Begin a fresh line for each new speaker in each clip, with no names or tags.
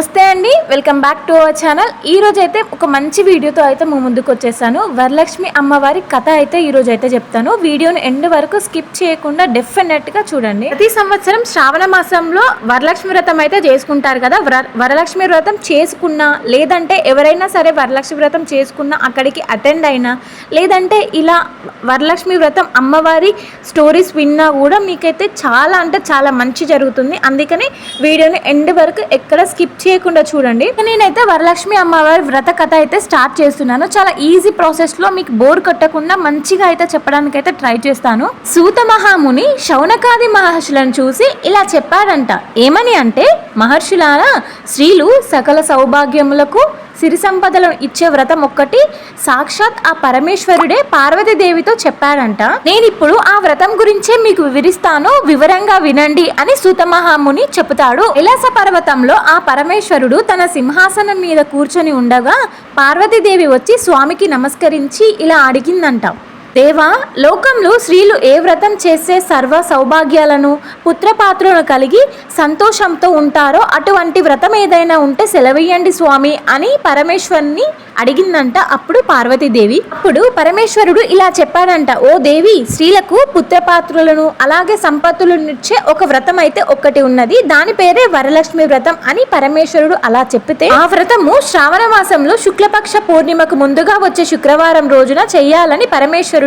నమస్తే అండి. Welcome back to our channel ఈ రోజు అయితే ఒక మంచి వీడియోతో అయితే మేము ముందుకు వచ్చేసాను. వరలక్ష్మి అమ్మవారి కథ అయితే ఈరోజు అయితే చెప్తాను. వీడియోని ఎండ్ వరకు స్కిప్ చేయకుండా డెఫినెట్గా చూడండి. ప్రతి సంవత్సరం శ్రావణ మాసంలో వరలక్ష్మి వ్రతం అయితే చేసుకుంటారు కదా. వర- వరలక్ష్మి వ్రతం చేసుకున్నా లేదంటే ఎవరైనా సరే వరలక్ష్మి వ్రతం చేసుకున్నా అక్కడికి అటెండ్ అయినా లేదంటే ఇలా వరలక్ష్మి వ్రతం అమ్మవారి స్టోరీస్ విన్నా కూడా మీకైతే చాలా అంటే చాలా మంచి జరుగుతుంది. అందుకని వీడియోని ఎండ్ వరకు ఎక్కడ స్కిప్ చేయకుండా చూడండి. నేనైతే వరలక్ష్మి అమ్మవారి వ్రత కథ అయితే స్టార్ట్ చేస్తున్నాను. చాలా ఈజీ ప్రాసెస్లో మీకు బోర్ కట్టకుండా మంచిగా అయితే చెప్పడానికి అయితే ట్రై చేస్తాను. సూత మహాముని శౌనకాది మహర్షులను చూసి ఇలా చెప్పాడంట ఏమని అంటే మహర్షులారా స్త్రీలు సకల సౌభాగ్యములకు సిరి సంపదలను ఇచ్చే వ్రతం ఒక్కటి. సాక్షాత్ ఆ పరమేశ్వరుడే పార్వతీదేవితో చెప్పాడంట. నేను ఇప్పుడు ఆ వ్రతం గురించే మీకు వివరిస్తాను. వివరంగా వినండి అని సూతమహాముని చెబుతాడు. విలాస పర్వతంలో ఆ పరమేశ్వరుడు తన సింహాసనం మీద కూర్చొని ఉండగా పార్వతీదేవి వచ్చి స్వామికి నమస్కరించి ఇలా అడిగిందంట. దేవా లోకంలో స్త్రీలు ఏ వ్రతం చేసే సర్వ సౌభాగ్యాలను పుత్రపాత్రను కలిగి సంతోషంతో ఉంటారో అటువంటి వ్రతం ఏదైనా ఉంటే సెలవేయండి స్వామి అని పరమేశ్వరుని అడిగిందంట అప్పుడు పార్వతీదేవి. అప్పుడు పరమేశ్వరుడు ఇలా చెప్పాడంట ఓ దేవి స్త్రీలకు పుత్రపాత్రులను అలాగే సంపత్తులనిచ్చే ఒక వ్రతం అయితే ఒక్కటి ఉన్నది. దాని పేరే వరలక్ష్మి వ్రతం అని పరమేశ్వరుడు అలా చెప్పితే ఆ వ్రతము శ్రావణ మాసంలో శుక్లపక్ష పూర్ణిమకు ముందుగా వచ్చే శుక్రవారం రోజున చేయాలని పరమేశ్వరుడు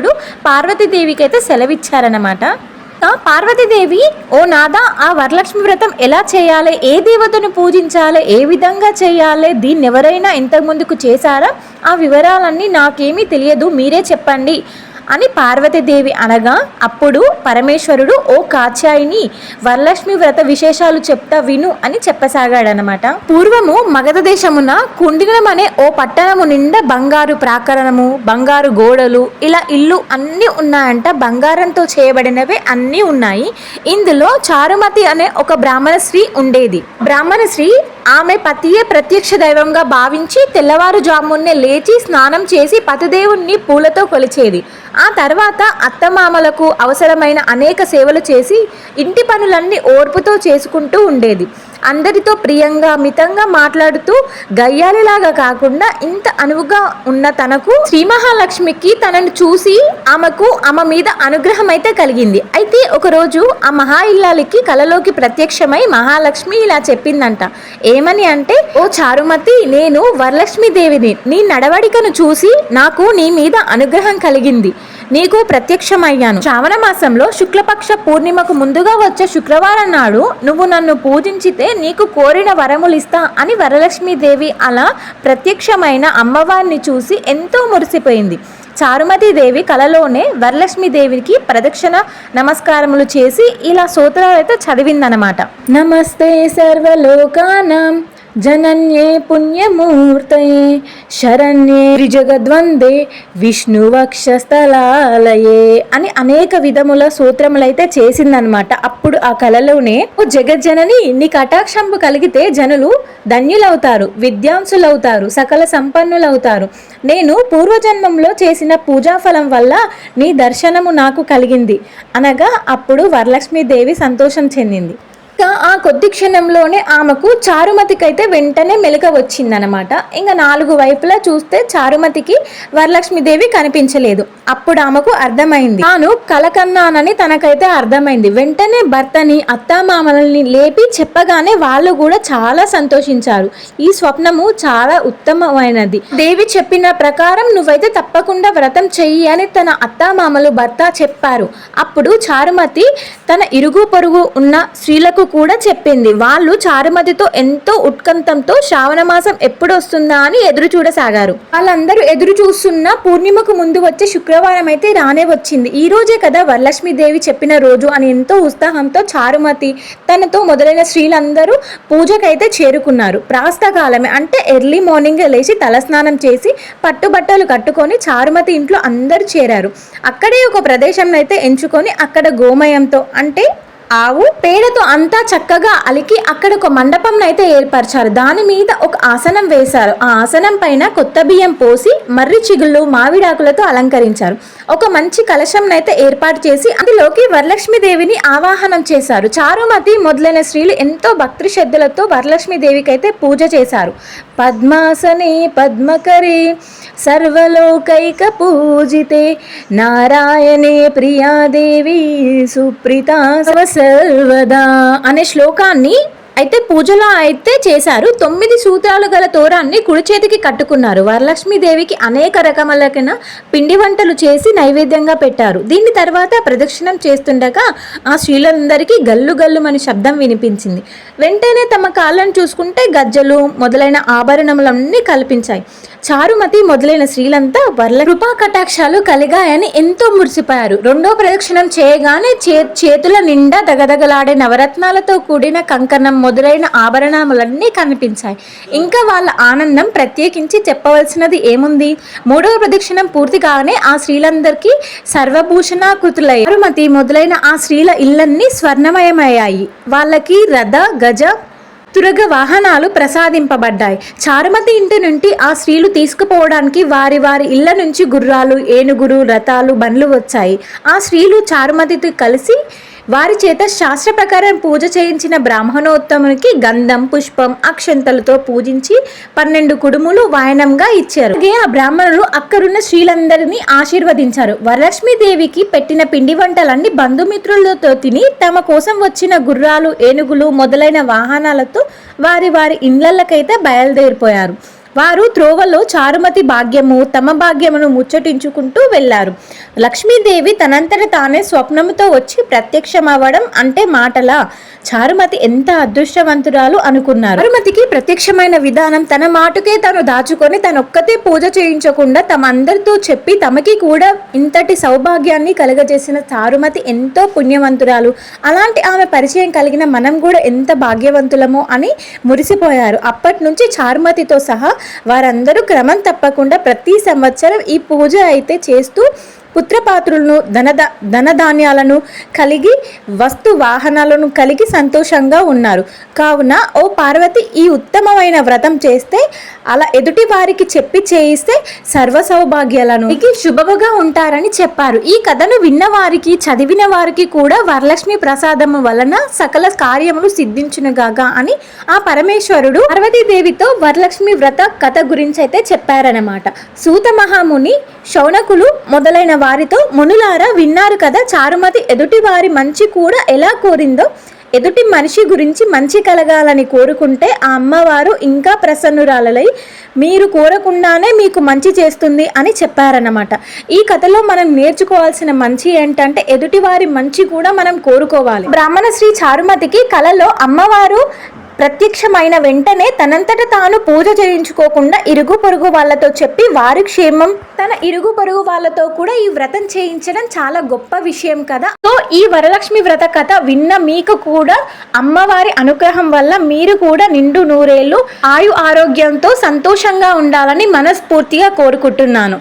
పార్వతీదేవికి అయితే సెలవిచ్చారనమాట పార్వతీదేవి ఓ నాదా ఆ వరలక్ష్మి వ్రతం ఎలా చేయాలి? ఏ దేవతను పూజించాలి? ఏ విధంగా చేయాలి? దీన్ని ఎవరైనా ఇంతకు ముందుకు చేశారా? ఆ వివరాలన్నీ నాకేమీ తెలియదు మీరే చెప్పండి. అని పార్వతీదేవి అనగా అప్పుడు పరమేశ్వరుడు ఓ కాచాయిని వరలక్ష్మి వ్రత విశేషాలు చెప్తా విను అని చెప్పసాగాడనమాట. పూర్వము మగధ దేశమున కుండిగణం అనే ఓ పట్టణము నిండా బంగారు ప్రాకరణము బంగారు గోడలు ఇలా ఇల్లు అన్నీ ఉన్నాయంట. బంగారంతో చేయబడినవే అన్నీ ఉన్నాయి. ఇందులో చారుమతి అనే ఒక బ్రాహ్మణ స్త్రీ ఉండేది. బ్రాహ్మణ స్త్రీ ఆమె పతియే ప్రత్యక్ష దైవంగా భావించి తెల్లవారుజామున్నే లేచి స్నానం చేసి పతిదేవుణ్ణి పూలతో కొలిచేది. ఆ తర్వాత అత్తమామలకు అవసరమైన అనేక సేవలు చేసి ఇంటి పనులన్నీ ఓర్పుతో చేసుకుంటూ ఉండేది. అందరితో ప్రియంగా మితంగా మాట్లాడుతూ గయ్యాలిలాగా కాకుండా ఇంత అనువుగా ఉన్న తనకు శ్రీ మహాలక్ష్మికి తనను చూసి ఆమెకు ఆమె మీద అనుగ్రహం అయితే కలిగింది. అయితే ఒకరోజు ఆ మహా ఇల్లాలికి కలలోకి ప్రత్యక్షమై మహాలక్ష్మి ఇలా చెప్పిందంట. ఏమని అంటే ఓ చారుమతి నేను వరలక్ష్మి దేవిని నీ నడవడికను చూసి నాకు నీ మీద అనుగ్రహం కలిగింది. నీకు ప్రత్యక్షమయ్యాను. శ్రావణ మాసంలో శుక్లపక్ష పూర్ణిమకు ముందుగా వచ్చే శుక్రవారం నాడు నువ్వు నన్ను పూజించితే నీకు కోరిన వరములిస్తా అని వరలక్ష్మీదేవి అలా ప్రత్యక్షమైన అమ్మవారిని చూసి ఎంతో మురిసిపోయింది. చారుమతీదేవి కలలోనే వరలక్ష్మీదేవికి ప్రదక్షిణ నమస్కారములు చేసి ఇలా సూత్రాలైతే చదివిందనమాట. నమస్తే సర్వలోకానం. జనన్యే పుణ్యమూర్తయే శరణ్యే త్రిజగద్వందే విష్ణువక్షస్థలాలయే అని అనేక విధముల సూత్రములైతే చేసిందనమాట అప్పుడు ఆ కళలోనే ఓ జగజ్జనని నీ కటాక్షంపు కలిగితే జనులు ధన్యులవుతారు విద్యాంసులవుతారు సకల సంపన్నులవుతారు. నేను పూర్వజన్మంలో చేసిన పూజాఫలం వల్ల నీ దర్శనము నాకు కలిగింది. అనగా అప్పుడు వరలక్ష్మీదేవి సంతోషం చెందింది. ఇంకా ఆ కొద్ది క్షణంలోనే ఆమెకు చారుమతికైతే వెంటనే మెలక వచ్చిందనమాట ఇంకా నాలుగు వైపులా చూస్తే చారుమతికి వరలక్ష్మీదేవి కనిపించలేదు. అప్పుడు ఆమెకు అర్థమైంది. తాను కలకన్నానని తనకైతే అర్థమైంది. వెంటనే భర్తని అత్తామామలని లేపి చెప్పగానే వాళ్ళు కూడా చాలా సంతోషించారు. ఈ స్వప్నము చాలా ఉత్తమమైనది. దేవి చెప్పిన ప్రకారం నువ్వైతే తప్పకుండా వ్రతం చెయ్యి అని తన అత్తామామలు భర్త చెప్పారు. అప్పుడు చారుమతి తన ఇరుగు పొరుగు ఉన్న స్త్రీలకు కూడా చెప్పింది. వాళ్ళు చారుమతితో ఎంతో ఉత్కంఠంతో శ్రావణ మాసం ఎప్పుడు వస్తుందా అని ఎదురు చూడసాగారు. వాళ్ళందరూ ఎదురు చూస్తున్న పూర్ణిమకు ముందు వచ్చే శుక్రవారం అయితే రానే వచ్చింది. ఈ రోజే కదా వరలక్ష్మీదేవి చెప్పిన రోజు అని ఎంతో ఉత్సాహంతో చారుమతి తనతో మొదలైన స్త్రీలందరూ పూజకైతే చేరుకున్నారు. ప్రాస్తకాలమే అంటే ఎర్లీ మార్నింగ్ లేచి తలస్నానం చేసి పట్టుబట్టలు కట్టుకొని చారుమతి ఇంట్లో అందరూ చేరారు. అక్కడే ఒక ప్రదేశం అయితే ఎంచుకొని అక్కడ గోమయంతో అంటే ఆవు పేడతో అంతా చక్కగా అలికి అక్కడ ఒక మండపం అయితే ఏర్పరిచారు. దాని మీద ఒక ఆసనం వేశారు. ఆ ఆసనం పైన కొత్త బియ్యం పోసి మర్రి చిగుళ్ళు మావిడాకులతో అలంకరించారు. ఒక మంచి కలశం అయితే ఏర్పాటు చేసి అందులోకి వరలక్ష్మీదేవిని ఆవాహనం చేశారు. చారుమతి మొదలైన స్త్రీలు ఎంతో భక్తి శ్రద్ధలతో వరలక్ష్మీదేవికి అయితే పూజ చేశారు. పద్మాసనే పద్మకరే సర్వలోకైక పూజితే. నారాయణే ప్రియాదేవి సుప్రీత. సర్వదా అనే శ్లోకాన్ని అయితే పూజలో అయితే చేశారు. తొమ్మిది సూత్రాలు గల తోరాన్ని కుడి చేతికి కట్టుకున్నారు. వరలక్ష్మీదేవికి అనేక రకములకైన పిండి వంటలు చేసి నైవేద్యంగా పెట్టారు. దీని తర్వాత ప్రదక్షిణం చేస్తుండగా ఆ స్త్రీలందరికీ గల్లు గల్లుమని శబ్దం వినిపించింది. వెంటనే తమ కాళ్ళను చూసుకుంటే గజ్జలు మొదలైన ఆభరణములన్నీ కల్పించాయి. చారుమతి మొదలైన స్త్రీలంతా వర్ల కృపా కటాక్షాలు కలిగాయని ఎంతో మురిసిపోయారు. రెండో ప్రదక్షిణం చేయగానే చే చేతుల నిండా దగదగలాడే నవరత్నాలతో కూడిన కంకణం మొదలైన ఆభరణములన్నీ కనిపించాయి. ఇంకా వాళ్ళ ఆనందం ప్రత్యేకించి చెప్పవలసినది ఏముంది? మూడవ ప్రదక్షిణం పూర్తి కాగానే ఆ స్త్రీలందరికీ సర్వభూషణాకృతులయ్యారు చారుమతి మొదలైన ఆ స్త్రీల ఇళ్ళన్నీ స్వర్ణమయమయ్యాయి. వాళ్ళకి రథ గజ తురగ వాహనాలు ప్రసాదింపబడ్డాయి. చారుమతి ఇంటి నుండి ఆ స్త్రీలు తీసుకుపోవడానికి వారి వారి ఇళ్ళ నుంచి గుర్రాలు ఏనుగురు రథాలు బండ్లు వచ్చాయి. ఆ స్త్రీలు చారుమతితో కలిసి వారి చేత శాస్త్ర ప్రకారం పూజ చేయించిన బ్రాహ్మణోత్తమునికి గంధం పుష్పం అక్షంతలతో పూజించి పన్నెండు కుడుములు వాయనంగా ఇచ్చారు. అలాగే ఆ బ్రాహ్మణులు అక్కడున్న స్త్రీలందరినీ ఆశీర్వదించారు. వరలక్ష్మీదేవికి పెట్టిన పిండి వంటలన్నీ బంధుమిత్రులతో తిని తమ కోసం వచ్చిన గుర్రాలు ఏనుగులు మొదలైన వాహనాలతో వారి వారి ఇండ్లకైతే బయలుదేరిపోయారు. వారు త్రోవలో చారుమతి భాగ్యము తమ భాగ్యమును ముచ్చటించుకుంటూ వెళ్ళారు. లక్ష్మీదేవి తనంతట తానే స్వప్నముతో వచ్చి ప్రత్యక్షమవ్వడం అంటే మాటలా? చారుమతి ఎంత అదృష్టవంతురాలు అనుకున్నారు. చారుమతికి ప్రత్యక్షమైన విధానం తన మాటకే తను దాచుకొని తనొక్కతే పూజ చేయించకుండా తమ అందరితో చెప్పి తమకి కూడా ఇంతటి సౌభాగ్యాన్ని కలగజేసిన చారుమతి ఎంతో పుణ్యవంతురాలు. అలాంటి ఆమె పరిచయం కలిగిన మనం కూడా ఎంత భాగ్యవంతులమో అని మురిసిపోయారు. అప్పటి నుంచి చారుమతితో సహా వారందరూ క్రమం తప్పకుండా ప్రతి సంవత్సరం ఈ పూజ అయితే చేస్తూ పుత్రపాత్రులను ధనద ధనధాన్యాలను కలిగి వస్తు వాహనాలను కలిగి సంతోషంగా ఉన్నారు. కావున ఓ పార్వతి ఈ ఉత్తమమైన వ్రతం చేస్తే అలా ఎదుటి వారికి చెప్పి చేయిస్తే సర్వ సౌభాగ్యాలను శుభముగా ఉంటారని చెప్పారు. ఈ కథను విన్న వారికి చదివిన వారికి కూడా వరలక్ష్మి ప్రసాదము వలన సకల కార్యములు సిద్ధించునుగాగా అని ఆ పరమేశ్వరుడు పార్వతీదేవితో వరలక్ష్మి వ్రత కథ గురించి అయితే చెప్పారనమాట సూత మహాముని శౌనకులు మొదలైన వారితో మునులారా విన్నారు కదా చారుమతి ఎదుటి వారి మంచి కూడా ఎలా కోరిందో? ఎదుటి మనిషి గురించి మంచి కలగాలని కోరుకుంటే ఆ అమ్మవారు ఇంకా ప్రసన్నురాలై మీరు కోరకుండానే మీకు మంచి చేస్తుంది అని చెప్పారన్నమాట. ఈ కథలో మనం నేర్చుకోవాల్సిన మంచి ఏంటంటే ఎదుటివారి మంచి కూడా మనం కోరుకోవాలి. బ్రాహ్మణ శ్రీ చారుమతికి కలలో అమ్మవారు ప్రత్యక్షమైన వెంటనే తనంతట తాను పూజ చేయించుకోకుండా ఇరుగు పొరుగు వాళ్ళతో చెప్పి వారి క్షేమం. తన ఇరుగు పొరుగు వాళ్ళతో కూడా ఈ వ్రతం చేయించడం చాలా గొప్ప విషయం కదా. సో ఈ వరలక్ష్మి వ్రత కథ విన్న మీకు కూడా అమ్మవారి అనుగ్రహం వల్ల మీరు కూడా నిండు నూరేళ్ళు ఆయు ఆరోగ్యంతో సంతోషంగా ఉండాలని మనస్ఫూర్తిగా కోరుకుంటున్నాను.